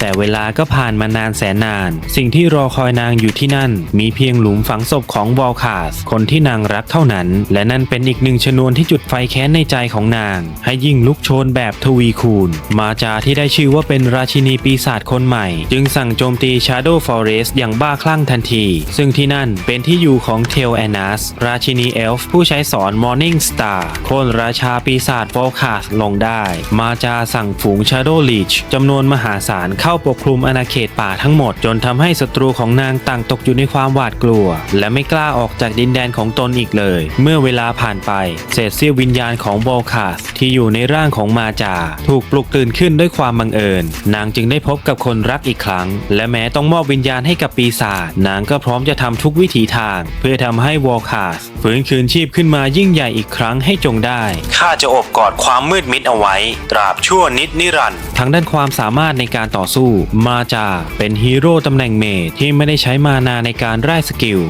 แต่เวลาก็ผ่านมานานแสนนาน สิ่งที่รอคอยนางอยู่ที่นั่น มีเพียงหลุมฝังศพของวอลคาส คนที่นางรักเท่านั้น และนั่นเป็นอีกหนึ่งชนวนที่จุดไฟแค้นในใจของนาง ให้ยิ่งลุกโชนแบบทวีคูณ มาจาที่ได้ชื่อว่าเป็นราชินีปีศาจคนใหม่ จึงสั่งโจมตี Shadow Forest อย่างบ้าคลั่งทันที ซึ่งที่นั่นเป็นที่อยู่ของเทลแอนัสราชินีเอลฟ์ผู้ใช้สอน Morning Star โค่นราชาปีศาจวอลคาสลงได้ มาจาสั่งฝูง Shadow Leech จำนวนมหาศาลเข้า้าปกคลุมอาณาเขตป่าทั้งหมด จนทำให้ศัตรูของนางต่างตกอยู่ในความหวาดกลัว และไม่กล้าออกจากดินแดนของตนอีกเลย เมื่อเวลาผ่านไป เศษเสี้ยววิญญาณของวอลคาสที่อยู่ในร่างของมาจา ถูกปลุกตื่นขึ้นด้วยความบังเอิญ นางจึงได้พบกับคนรักอีกครั้ง และแม้ต้องมอบวิญญาณให้กับปีศาจนางก็พร้อมจะทำทุกวิถีทาง เพื่อทำให้วอลคาส ฟื้นคืนชีพขึ้นมายิ่งใหญ่อีกครั้งให้จงได้ ข้าจะโอบกอดความมืดมิดเอาไว้ ตราบชั่วนิดนิรันดร์ทั้งด้านความสามารถในการต่อสู้ มาจาเป็นฮีโร่ตำแหน่งเมจที่ไม่ได้ใช้มานาในการไล่สกิล